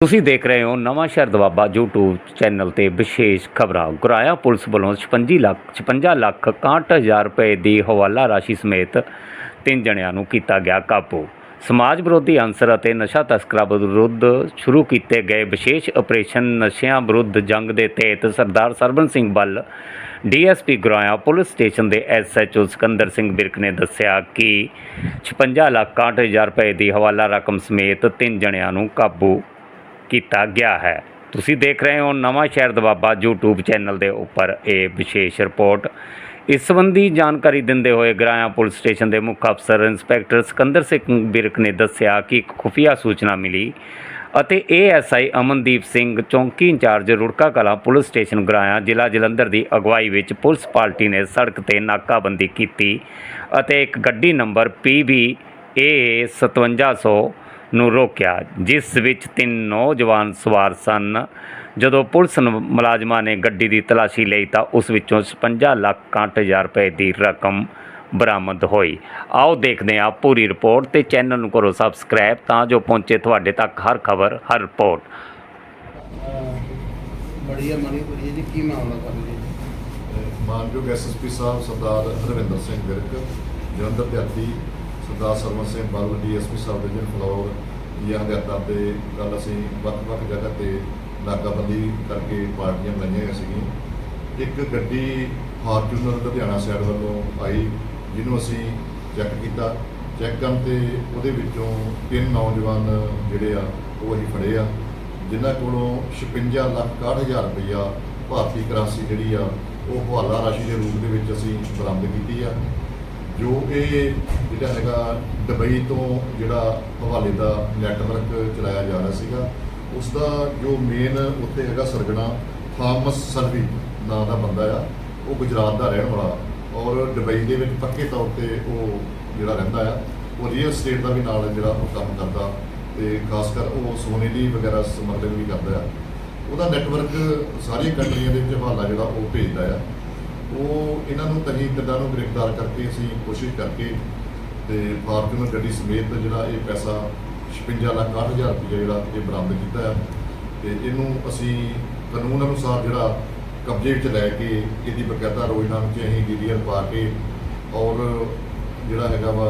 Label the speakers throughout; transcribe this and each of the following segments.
Speaker 1: ਤੁਸੀਂ ਦੇਖ ਰਹੇ ਹੋ ਨਵਾਂ ਸ਼ਹਿਰ ਦਵਾਬਾ YouTube ਚੈਨਲ ਤੇ ਵਿਸ਼ੇਸ਼ ਖਬਰਾਂ। ਗੁਰਾਇਆ ਪੁਲਿਸ ਵੱਲੋਂ 56 ਲੱਖ 56 ਲੱਖ 61000 ਰੁਪਏ ਦੀ ਹਵਾਲਾ ਰਾਸ਼ੀ ਸਮੇਤ ਤਿੰਨ ਜਣਿਆਂ ਨੂੰ ਕੀਤਾ ਗਿਆ ਕਾਬੂ। ਸਮਾਜ ਵਿਰੋਧੀ ਅੰਸਰ ਅਤੇ ਨਸ਼ਾ ਤਸਕਰਾਂ ਵਿਰੁੱਧ ਸ਼ੁਰੂ ਕੀਤੇ ਗਏ ਵਿਸ਼ੇਸ਼ ਆਪਰੇਸ਼ਨ ਨਸ਼ਿਆਂ ਵਿਰੁੱਧ ਜੰਗ ਦੇ ਤਹਿਤ Sardar Sarban Singh Bal DSP Guraya police station ਦੇ ਐਸਐਚਓ ਸਿਕੰਦਰ ਸਿੰਘ ਬਿਰਕ ਨੇ ਦੱਸਿਆ ਕਿ 56 ਲੱਖ 61000 ਰੁਪਏ ਦੀ ਹਵਾਲਾ ਰਕਮ ਸਮੇਤ ਤਿੰਨ ਜਣਿਆਂ ਨੂੰ ਕਾਬੂ ਕੀਤਾ ਗਿਆ ਹੈ। ਤੁਸੀਂ ਦੇਖ ਰਹੇ ਹੋ ਨਵਾਂ ਸ਼ਹਿਰ ਦਵਾਬਾ YouTube ਚੈਨਲ ਦੇ ਉੱਪਰ ਇਹ ਵਿਸ਼ੇਸ਼ ਰਿਪੋਰਟ। ਇਸ ਸੰਬੰਧੀ ਜਾਣਕਾਰੀ ਦਿੰਦੇ ਹੋਏ ਗਰਾਇਆ ਪੁਲਿਸ ਸਟੇਸ਼ਨ ਦੇ ਮੁੱਖ ਅਫਸਰ ਇੰਸਪੈਕਟਰ ਸਿਕੰਦਰ ਸਿੰਘ ਬਿਰਕ ਨੇ ਦੱਸਿਆ ਕਿ ਇੱਕ ਖੁਫੀਆ ਸੂਚਨਾ ਮਿਲੀ ਅਤੇ ਏਐਸਆਈ ਅਮਨਦੀਪ ਸਿੰਘ ਚੌਂਕੀ incharge Rurka Kalan police station Goraya ਜ਼ਿਲ੍ਹਾ ਜਲੰਧਰ ਦੀ ਅਗਵਾਈ ਵਿੱਚ ਪੁਲਿਸ ਪਾਰਟੀ ਨੇ ਸੜਕ ਤੇ ਨਾਕਾਬੰਦੀ ਕੀਤੀ ਅਤੇ ਇੱਕ ਗੱਡੀ ਨੰਬਰ PB ਏ 5700 ਨੂੰ ਰੋਕਿਆ ਜਿਸ ਵਿੱਚ ਤਿੰਨ ਨੌਜਵਾਨ ਸਵਾਰ ਸਨ। ਜਦੋਂ ਪੁਲਿਸ ਮੁਲਾਜ਼ਮਾਂ ਨੇ ਗੱਡੀ ਦੀ ਤਲਾਸ਼ੀ ਲਈ ਤਾਂ ਉਸ ਵਿੱਚੋਂ 56 ਲੱਖ 61000 ਰੁਪਏ ਦੀ ਰਕਮ ਬਰਾਮਦ ਹੋਈ। ਆਓ ਦੇਖਦੇ ਹਾਂ ਪੂਰੀ ਰਿਪੋਰਟ ਤੇ ਚੈਨਲ ਨੂੰ ਕਰੋ ਸਬਸਕ੍ਰਾਈਬ ਤਾਂ ਜੋ ਪਹੁੰਚੇ ਤੁਹਾਡੇ ਤੱਕ ਹਰ ਖਬਰ ਹਰ ਰਿਪੋਰਟ।
Speaker 2: ਬੜੀਆ ਮਣੀ ਬੜੀਆ ਜੀ ਕੀ ਮਾਮਲਾ ਕਰ ਜੀ
Speaker 3: ਮਾਨਯੋਗ ਐਸਐਸਪੀ ਸਾਹਿਬ ਸਰਦਾਰ ਹਰਵਿੰਦਰ ਸਿੰਘ ਵਿਰਕ ਜਲੰਧਰ ਦੇ ਆਦੀ ਸਰਦਾਰ ਸਰਵਨ ਸਿੰਘ ਬਾਲ ਡੀਐਸਪੀ ਸਾਹਿਬ ਦੇ ਜਨ ਫਲੋਰ, ਦੀਆਂ ਹਦਾਇਤਾਂ ਤੇ ਕੱਲ ਅਸੀਂ ਵੱਖ-ਵੱਖ ਜਗ੍ਹਾ ਤੇ ਨਾਕਾਬੰਦੀ ਕਰਕੇ ਪਾਰਟੀਆਂ ਲਾਈਆਂ ਸੀਗੀਆਂ। ਇੱਕ ਗੱਡੀ ਫਾਰਚੂਨਰ ਲੁਧਿਆਣਾ ਸਾਈਡ ਵੱਲੋਂ ਆਈ, ਜਿਹਨੂੰ ਅਸੀਂ ਚੈੱਕ ਕੀਤਾ। ਚੈੱਕ ਕਰਨ ਤੇ ਉਹਦੇ ਵਿੱਚੋਂ ਤਿੰਨ ਨੌਜਵਾਨ ਜਿਹੜੇ ਆ, ਉਹ ਅਸੀਂ ਫੜੇ ਆ, ਜਿਨ੍ਹਾਂ ਕੋਲੋਂ 56 ਲੱਖ 61000 ਰੁਪਈਆ ਭਾਰਤੀ ਕਰੰਸੀ ਜਿਹੜੀ ਆ, ਉਹ ਹਵਾਲਾ ਰਾਸ਼ੀ ਦੇ ਰੂਪ ਦੇ ਵਿੱਚ ਅਸੀਂ ਬਰਾਮਦ ਕੀਤੀ ਆ। ਜੋ ਇਹ ਜਿਹੜਾ ਹੈਗਾ ਦੁਬਈ ਤੋਂ ਜਿਹੜਾ ਹਵਾਲੇ ਦਾ ਨੈਟਵਰਕ ਚਲਾਇਆ ਜਾ ਰਿਹਾ ਸੀਗਾ ਉਸ ਦਾ ਜੋ ਮੇਨ ਉੱਥੇ ਹੈਗਾ ਸਰਗਣਾ ਫਾਰਮਸ ਸਰਵੀ ਨਾਂ ਦਾ ਬੰਦਾ ਆ, ਉਹ ਗੁਜਰਾਤ ਦਾ ਰਹਿਣ ਵਾਲਾ ਔਰ ਦੁਬਈ ਦੇ ਵਿੱਚ ਪੱਕੇ ਤੌਰ ਤੇ ਉਹ ਜਿਹੜਾ ਰਹਿੰਦਾ ਆ, ਉਹ ਰੀਅਲ ਸਟੇਟ ਦਾ ਵੀ ਨਾਲ ਜਿਹੜਾ ਉਹ ਕੰਮ ਕਰਦਾ ਤੇ ਖਾਸ ਕਰ ਉਹ ਸੋਨੇ ਦੀ ਵਗੈਰਾ ਸਮਗਲਿੰਗ ਵੀ ਕਰਦਾ ਆ। ਉਹਦਾ ਨੈਟਵਰਕ ਸਾਰੀਆਂ ਕੰਟਰੀਆਂ ਦੇ ਵਿੱਚ ਹਵਾਲਾ ਜਿਹੜਾ ਉਹ ਭੇਜਦਾ ਆ। ਉਹ ਇਹਨਾਂ ਨੂੰ ਤਹੀਂ ਕਿੱਦਾਂ ਨੂੰ ਗ੍ਰਿਫਤਾਰ ਕਰਕੇ ਅਸੀਂ ਕੋਸ਼ਿਸ਼ ਕਰਕੇ ਤੇ ਫਾਰਚੂਨਰ ਗੱਡੀ ਸਮੇਤ ਜਿਹੜਾ ਇਹ ਪੈਸਾ 56 ਲੱਖ 6000 ਰੁਪਏ ਜਿਹੜਾ ਇਹ ਬਰਾਮਦ ਕੀਤਾ ਆ ਤੇ ਇਹਨੂੰ ਅਸੀਂ ਕਾਨੂੰਨ ਅਨੁਸਾਰ ਜਿਹੜਾ ਕਬਜ਼ੇ ਵਿੱਚ ਲੈ ਕੇ ਇਹਦੀ ਬਕਾਇਦਾ ਰੋਜਨਾ ਵਿੱਚ ਅਸੀਂ ਡੀਡੀਆਰ ਪਾ ਕੇ ਔਰ ਜਿਹੜਾ ਹੈਗਾ ਵਾ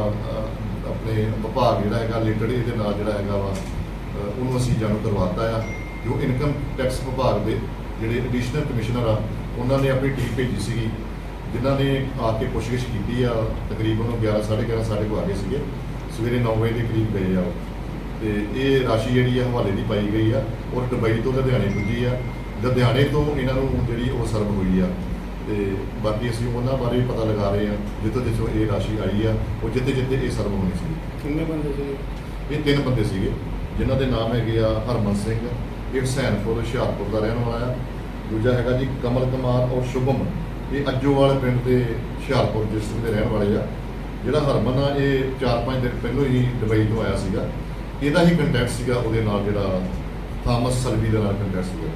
Speaker 3: ਆਪਣੇ ਵਿਭਾਗ ਜਿਹੜਾ ਹੈਗਾ ਲਿਟਡ ਇਹਦੇ ਨਾਲ ਜਿਹੜਾ ਹੈਗਾ ਵਾ ਉਹਨੂੰ ਅਸੀਂ ਜਾਣੂ ਕਰਵਾਤਾ ਆ ਜੋ ਇਨਕਮ ਟੈਕਸ ਵਿਭਾਗ ਦੇ ਜਿਹੜੇ ਐਡੀਸ਼ਨਲ ਕਮਿਸ਼ਨਰ ਆ ਉਹਨਾਂ ਨੇ ਆਪਣੀ ਟੀਮ ਭੇਜੀ ਸੀਗੀ ਜਿਨ੍ਹਾਂ ਨੇ ਆ ਕੇ ਪੁੱਛਗਿੱਛ ਕੀਤੀ ਆ ਤਕਰੀਬਨ ਉਹ 11 11:30 ਸਾਡੇ ਕੋਲ ਆ ਗਏ ਸੀਗੇ ਸਵੇਰੇ 9 ਵਜੇ ਦੇ ਕਰੀਬ ਗਏ ਆ। ਤੇ ਇਹ ਰਾਸ਼ੀ ਜਿਹੜੀ ਆ ਹਵਾਲੇ ਦੀ ਪਾਈ ਗਈ ਆ ਔਰ ਦੁਬਈ ਤੋਂ ਲੁਧਿਆਣੇ ਪੁੱਜੀ ਆ। ਲੁਧਿਆਣੇ ਤੋਂ ਇਹਨਾਂ ਨੂੰ ਜਿਹੜੀ ਉਹ ਸਰਵ ਹੋਈ ਆ। ਤੇ ਬਾਕੀ ਅਸੀਂ ਉਹਨਾਂ ਬਾਰੇ ਵੀ ਪਤਾ ਲਗਾ ਰਹੇ ਆ ਜਿੱਥੋਂ ਜਿੱਥੋਂ ਇਹ ਰਾਸ਼ੀ ਆਈ ਆ ਉਹ ਜਿੱਥੇ ਜਿੱਥੇ ਇਹ ਸਰਵ ਹੋਣੀ ਸੀ।
Speaker 2: ਕਿੰਨੇ ਬੰਦੇ ਸੀ
Speaker 3: ਇਹ ਤਿੰਨ ਬੰਦੇ ਸੀਗੇ ਜਿਨ੍ਹਾਂ ਦੇ ਨਾਮ ਹੈਗੇ ਆ ਹਰਮਨ ਸਿੰਘ ਇਹ ਹਸੈਨਪੁਰ ਹੁਸ਼ਿਆਰਪੁਰ ਦਾ ਰਹਿਣ ਵਾਲਾ ਆ ਦੂਜਾ ਹੈਗਾ ਜੀ ਕਮਲ ਕੁਮਾਰ ਔਰ ਸ਼ੁਭਮ। ਇਹ ਅੱਜੋਵਾਲ ਪਿੰਡ ਦੇ ਹੁਸ਼ਿਆਰਪੁਰ ਡਿਸਟ੍ਰਿਕਟ ਦੇ ਰਹਿਣ ਵਾਲੇ ਆ। ਜਿਹੜਾ ਹਰਮਨ ਆ ਇਹ 4-5 ਦਿਨ ਪਹਿਲਾਂ ਹੀ ਦੁਬਈ ਤੋਂ ਆਇਆ ਸੀਗਾ। ਇਹਦਾ ਹੀ ਕੰਟੈਕਟ ਸੀਗਾ ਉਹਦੇ ਨਾਲ ਜਿਹੜਾ ਥਾਮਸ ਸਲਵੀ ਦੇ ਨਾਲ ਕੰਟੈਕਟ ਸੀਗਾ।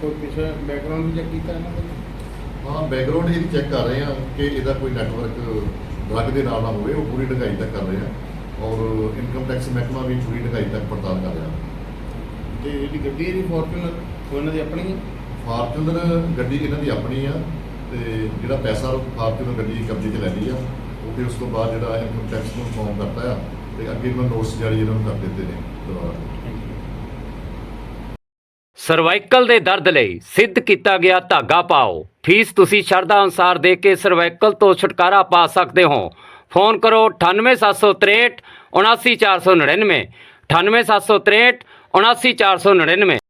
Speaker 2: ਕੋਈ ਪਿਛੇ ਬੈਕਗ੍ਰਾਉਂਡ ਚੈੱਕ ਕੀਤਾ ਇਹਨਾਂ ਦਾ
Speaker 3: ਹਾਂ ਬੈਕਗ੍ਰਾਉਂਡ ਇਹਦੀ ਚੈੱਕ ਕਰ ਰਹੇ ਆ ਕਿ ਇਹਦਾ ਕੋਈ ਨੈਟਵਰਕ ਡਰੱਗ ਦੇ ਨਾਲ ਨਾ ਹੋਵੇ ਉਹ ਪੂਰੀ ਢਗਾਈ ਤੱਕ ਕਰ ਰਹੇ ਆ। ਔਰ ਇਨਕਮ ਟੈਕਸ ਮਹਿਕਮਾ ਵੀ ਪੂਰੀ ਢਗਾਈ ਤੱਕ ਪੜਤਾਲ ਕਰ ਰਿਹਾ।
Speaker 2: ਤੇ ਜਿਹੜੀ ਗੱਡੀ ਇਹਦੀ ਫੋਰਚੂਨਰ ਉਹਨਾਂ ਦੀ ਆਪਣੀ ਹੈ
Speaker 3: ਫਾਰਚੂਨਰ ਗੱਡੀ ਇਹਨਾਂ ਦੀ ਆਪਣੀ ਆ ਤੇ ਜਿਹੜਾ ਪੈਸਾ ਫਾਰਚੂਨਰ ਗੱਡੀ ਕਬਜ਼ੇ 'ਚ ਲੈ ਲਈ ਆ। ਉਹ ਫਿਰ ਉਸ ਤੋਂ ਬਾਅਦ ਜਿਹੜਾ ਇਨਕਮ ਟੈਕਸ ਨੂੰ ਫਾਰਮ ਕਰਤਾ ਆ ਤੇ ਅੱਗੇ ਇਹਨਾਂ ਨੋਟਸ ਜਾਰੀ ਇਹਨਾਂ ਨੂੰ ਕਰ ਦਿੱਤੇ ਨੇ ਦੁਬਾਰਾ।
Speaker 1: ਸਰਵਾਈਕਲ ਦੇ ਦਰਦ ਲਈ ਸਿੱਧ ਕੀਤਾ ਗਿਆ ਧਾਗਾ ਪਾਓ। ਫੀਸ ਤੁਸੀਂ ਸ਼ਰਧਾ ਅਨੁਸਾਰ ਦੇ ਕੇ ਸਰਵਾਈਕਲ ਤੋਂ ਛੁਟਕਾਰਾ ਪਾ ਸਕਦੇ ਹੋ। ਫੋਨ ਕਰੋ 98763 79499 98763 79499